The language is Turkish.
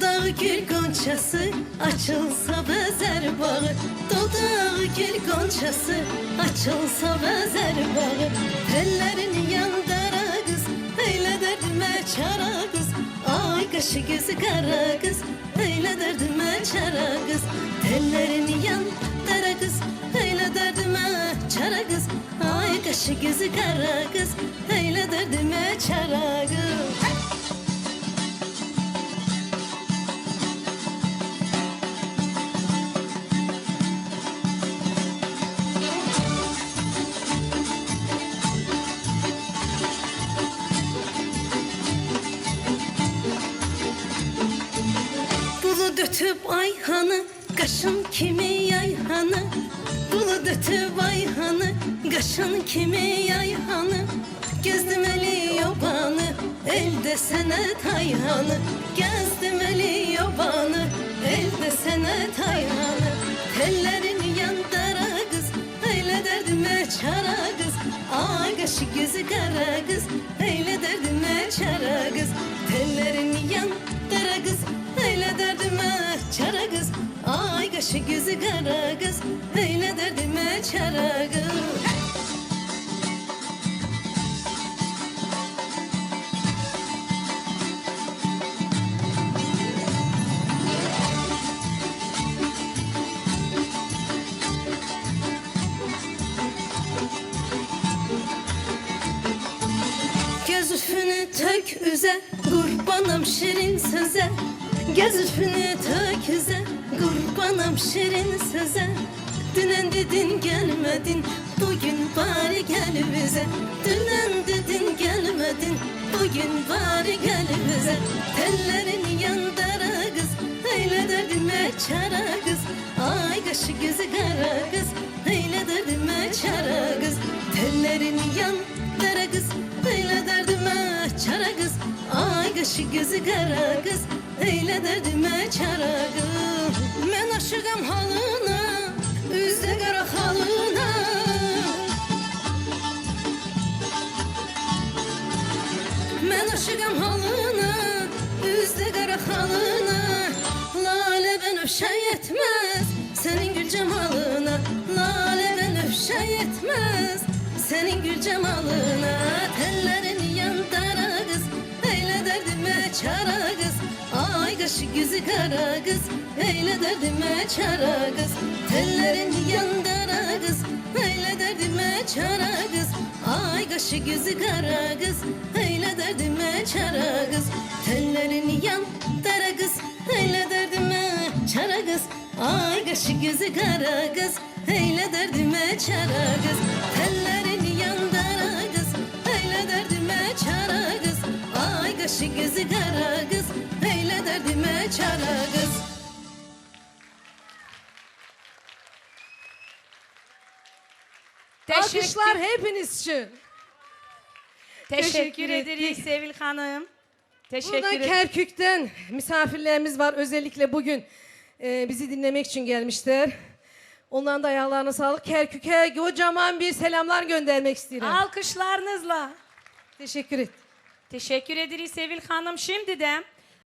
Dudağı gül gonçası, açılsa bezer bağı. Dudağı gül gonçası, açılsa bezer bağı. Tellerini yandıra kız, öyle derdime çara kız. Ay kaşı gözü kara kız, öyle derdime çara kız. Tellerini yandıra kız, öyle derdime çara kız. Ay kaşı gözü kara kız, öyle derdime çara kız. Bulut ötüp ayhanı, kaşın kimi yayhanı? Bulut ötüp ayhanı, kaşın kimi yayhanı? Gezdim eli yobanı, elde senet ayhanı. Gezdim eli yobanı, elde senet ayhanı. Tellerini yandıra kız, öyle derdime çara kız. Ay kaşı gözü kara kız, kaşı gözü kara kız, öyle derdime çara kız. Göz üstünü tök üze Kurbanım şirin söze. Göz üstünü tök Kurbanım şirin söze Dünen dedin gelmedin. Bugün bari gel bize. Dünen dedin gelmedin. Bugün bari gel bize. Tellerini yandıra kız Öyle derdime çara kız Ay kaşı gözü kara kız Öyle derdime çara kız Tellerini yandıra kız Öyle derdime çara kız Ay kaşı gözü kara kız Öyle derdime çara kız Ben aşıkım halına Üzde kara halına. Ben aşıkım halına Üzde kara halına. Lale ben öfşe yetmez Senin gül cemalına. Lale ben öfşe yetmez Senin gül cemalına. Tellerini yandıra kız Eyle derdime çara kız Ay kaşı gözü kara kız Eyle derdime çara kız. Tellerini yandıra kız Eyle derdime çara kız. Ay kaşı gözü kara kız Eyle derdime çara kız. Tellerini yandıra kız Eyle derdime çara kız. Ay kaşı gözü kara kız Eyle derdime çara kız. Tellerini yandıra kız Eyle derdime çara kız. Ay kaşı gözü kara çara kız Alkışlar hepiniz için. Teşekkür Teşekkür ederiz. Sevil Hanım. Teşekkür Buradan. Kerkük'ten misafirlerimiz var. Özellikle bugün e, bizi dinlemek için gelmişler. Onların da ayaklarına sağlık. Kerkük'e kocaman bir selamlar göndermek istiyorum. Alkışlarınızla. Teşekkür et. Teşekkür ederiz Sevil Hanım. Şimdi de